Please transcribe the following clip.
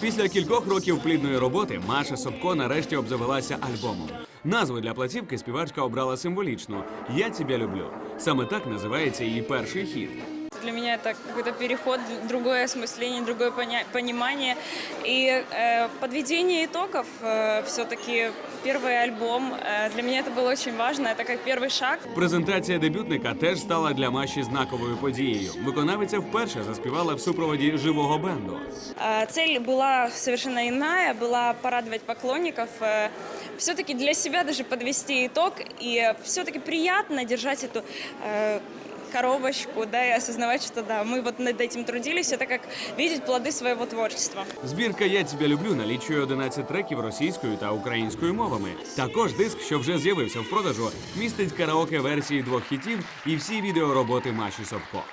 Після кількох років плідної роботи Маша Собко нарешті обзавелася альбомом. Назву для платівки співачка обрала символічно Я тебе люблю. Саме так називається її перший хіт Для меня это какой-то переход, другое осмысление, другое поня- понимание. И э, подведение итогов, все-таки первый альбом, э, для меня это было очень важно, это как первый шаг. Презентація дебютника теж стала для Маші знаковою подією. Виконавиця вперше заспівала в супроводі живого бенду. Э, Цель была совершенно иная, была порадовать поклонников, все-таки для себя даже подвести итог, и все-таки приятно держать эту э, коробочку, да, и осознавать, что да, мы вот над этим трудились, это как видеть плоды своего творчества. Збірка Я тебе люблю налічує 11 треків російською та українською мовами. Також диск, що вже з'явився в продажу, містить караоке версії двох хітів і всі відеороботи Маші Собко.